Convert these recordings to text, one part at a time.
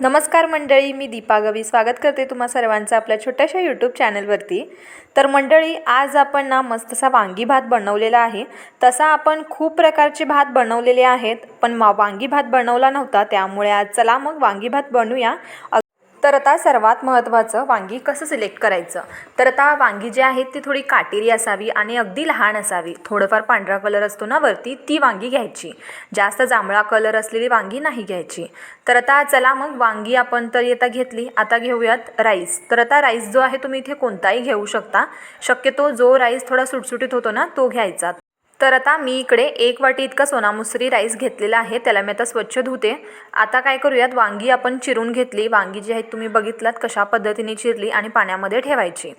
नमस्कार मंडळी मी दीपा गवी स्वागत करते तुम्हा सर्वांचं आपल्या छोट्याशा यूट्यूब चॅनलवरती तर मंडळी आज आपण ना मस्त असा वांगी भात बनवलेला आहे. तसा आपण खूप प्रकारचे भात बनवलेले आहेत पण मा वांगी भात बनवला नव्हता त्यामुळे आज चला मग वांगी भात बनवूया तर आता सर्वात महत्त्वाचं वांगी कसं सिलेक्ट करायचं? तर आता वांगी जी आहेत ती थोडी काटेरी असावी आणि अगदी लहान असावी. थोडंफार पांढरा कलर असतो ना वरती ती वांगी घ्यायची. जास्त जांभळा कलर असलेली वांगी नाही घ्यायची. तर आता चला मग वांगी आपण तरी आता घेतली. आता घेऊयात राईस तर आता राईस जो आहे तुम्ही इथे कोणताही घेऊ शकता. शक्यतो जो राईस थोडा सुटसुटीत होतो ना तो घ्यायचा. तर आता मी इकडे एक वाटी इतका सोनामुसरी राईस घेतलेला आहे. त्याला मी आता स्वच्छ धुते. आता काय करूयात? वांगी आपण चिरून घेतली. वांगी जी आहेत तुम्ही बघितलात कशा पद्धतीने चिरली आणि पाण्यामध्ये ठेवायची.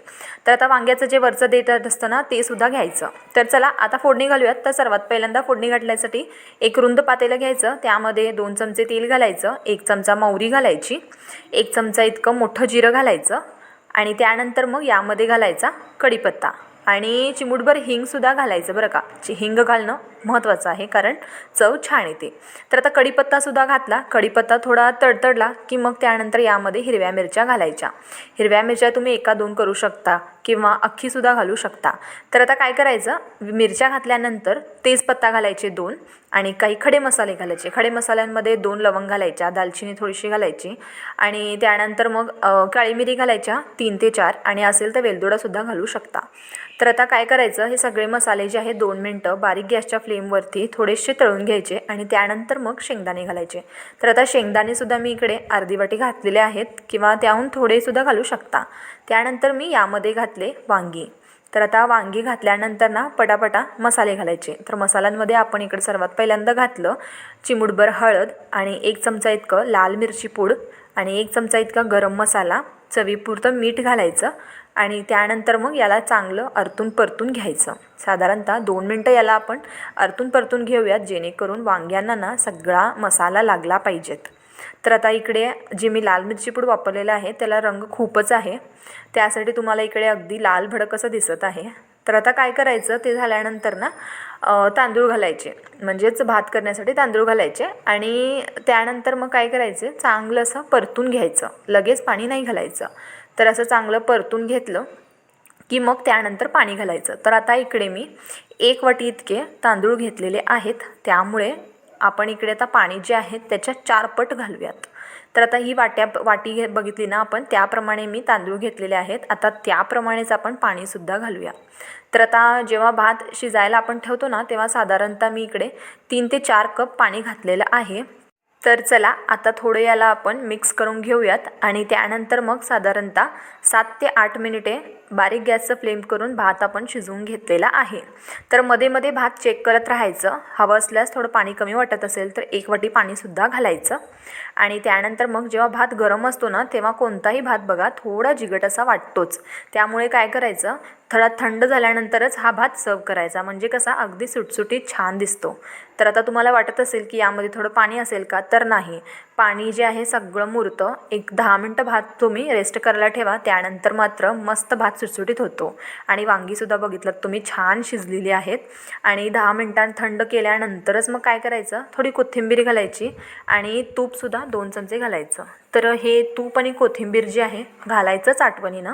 तर आता वांग्याचं जे वरचं देत असतं ना ते सुद्धा घ्यायचं. तर चला आता फोडणी घालूयात. तर सर्वात पहिल्यांदा फोडणी घातल्यासाठी एक रुंद पातेलं घ्यायचं. त्यामध्ये दोन चमचे तेल घालायचं. एक चमचा मोहरी घालायची. एक चमचा इतकं मोठं जिरं घालायचं. आणि त्यानंतर मग यामध्ये घालायचा कढीपत्ता. आणि चिमूटभर हिंगसुद्धा घालायचं बरं का. चि हिंग घालणं महत्त्वाचं आहे कारण चव छान येते. तर आता कढीपत्तासुद्धा घातला. कढीपत्ता थोडा तडतडला की मग त्यानंतर यामध्ये हिरव्या मिरच्या घालायच्या. हिरव्या मिरच्या तुम्ही एका दोन करू शकता किंवा अख्खीसुद्धा घालू शकता. तर आता काय करायचं? मिरच्या घातल्यानंतर तेजपत्ता घालायचे दोन आणि काही खडे मसाले घालायचे. खडे मसाल्यांमध्ये दोन लवंग घालायच्या दालचिनी थोडीशी घालायची आणि त्यानंतर मग काळी मिरी घालायच्या तीन ते चार आणि असेल तर वेलदोडासुद्धा घालू शकता. तर आता काय करायचं? हे सगळे मसाले जे आहेत दोन मिनटं बारीक गॅसच्या फ्लेमवरती थोडेसे तळून घ्यायचे आणि त्यानंतर मग शेंगदाणे घालायचे. तर आता शेंगदाणेसुद्धा मी इकडे अर्धी वाटी घातलेले आहेत किंवा त्याहून थोडेसुद्धा घालू शकता. त्यानंतर मी यामध्ये घातले वांगी. तर आता वांगी घातल्यानंतर ना पटापटा मसाले घालायचे. तर मसाल्यांमध्ये आपण इकडे सर्वात पहिल्यांदा घातलं चिमुटभर हळद आणि एक चमचा इतकं लाल मिरची पूड आणि एक चमचा इतका गरम मसाला चवीपुरतं मीठ घालायचं आणि त्यानंतर मग याला चांगलं अरतून परतून घ्यायचं. साधारणतः दोन मिनटं याला आपण अरतून परतून घेऊयात जेणेकरून वांग्यांना ना सगळा मसाला लागला पाहिजेत. तर आता इकडे जे मी लाल मिरची पूड वापरलेलं आहे त्याला रंग खूपच आहे. त्यासाठी तुम्हाला इकडे अगदी लाल भडक असं दिसत आहे. तर आता काय करायचं? ते झाल्यानंतर ना तांदूळ घालायचे. म्हणजेच भात करण्यासाठी तांदूळ घालायचे. आणि त्यानंतर मग काय करायचे? चांगलं असं परतून घ्यायचं. लगेच पाणी नाही घालायचं. तर असं चांगलं परतून घेतलं की मग त्यानंतर पाणी घालायचं. तर आता इकडे मी एक वाटी इतके तांदूळ घेतलेले आहेत. त्यामुळे आपण इकडे आता पाणी जे आहे त्याच्या चार पट घालूयात. तर आता ही वाट्या वाटी घे बघितली ना आपण त्याप्रमाणे मी तांदूळ घेतलेले आहेत. आता त्याप्रमाणेच आपण पाणीसुद्धा घालूया. तर आता जेव्हा भात शिजायला आपण ठेवतो ना तेव्हा साधारणतः मी इकडे तीन ते चार कप पाणी घातलेलं आहे. तर चला आता थोडं याला आपण मिक्स करून घेऊयात आणि त्यानंतर मग साधारणतः सात ते आठ मिनिटे बारीक गॅसचं फ्लेम करून भात आपण शिजवून घेतलेला आहे. तर मध्ये मध्ये भात चेक करत राहायचं. हवं असल्यास थोडं पाणी कमी वाटत असेल तर एक वाटी पाणीसुद्धा घालायचं. आणि त्यानंतर मग जेव्हा भात गरम असतो ना तेव्हा कोणताही भात बघा थोडा जिगट असा वाटतोच. त्यामुळे काय करायचं? थोडा थंड झाल्यानंतरच हा भात सर्व करायचा. म्हणजे कसा? अगदी सुटसुटीत छान दिसतो. तर आता तुम्हाला वाटत असेल की यामध्ये थोडं पाणी असेल का? तर नाही. पाणी जे आहे सगळं मुरतं. एक दहा मिनटं भात तुम्ही रेस्ट करायला ठेवा. त्यानंतर मात्र मस्त भात सुटसुटीत होतो. आणि वांगीसुद्धा बघितलं तुम्ही छान शिजलेली आहेत. आणि दहा मिनटां थंड केल्यानंतरच मग काय करायचं? थोडी कोथिंबीर घालायची आणि तूपसुद्धा दोन चमचे घालायचं. तर हे तूप आणि कोथिंबीर जी आहे घालायचंच आठवणीनं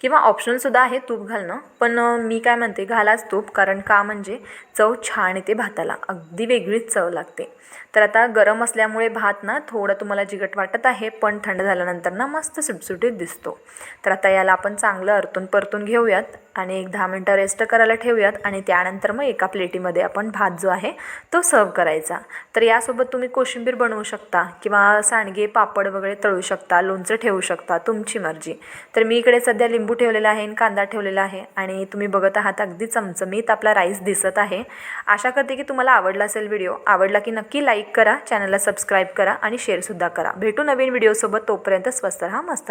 किंवा ऑप्शनलसुद्धा आहे तूप घालणं. पण मी काय म्हणते घालाच तूप. कारण का म्हणजे चव छान येते भाताला. अगदी वेगळीच चव लागते. तर आता गरम असल्यामुळे भात ना थो थोडं तुम्हाला जिगट वाटत आहे पण थंड झाल्यानंतर ना मस्त सुटसुटीत दिसतो. तर आता याला आपण चांगलं अरतून परतून घेऊयात आणि एक दहा मिनटं रेस्ट करायला ठेवूयात आणि त्यानंतर मग एका प्लेटीमध्ये आपण भात जो आहे तो सर्व करायचा. तर यासोबत तुम्ही कोशिंबीर बनवू शकता किंवा सांडगे पापड वगैरे तळू शकता लोणचं ठेवू शकता तुमची मर्जी. तर मी इकडे सध्या लिंबू ठेवलेला आहे आणि कांदा ठेवलेला आहे आणि तुम्ही बघत आहात अगदी चमचमीत आपला राईस दिसत आहे. आशा करते की तुम्हाला आवडला असेल व्हिडिओ आवडला की नक्की लाईक करा चॅनलला सबस्क्राईब करा आणि शेअरसुद्धा करा. भेटू नवीन व्हिडिओसोबत तोपर्यंत स्वस्त राहा मस्त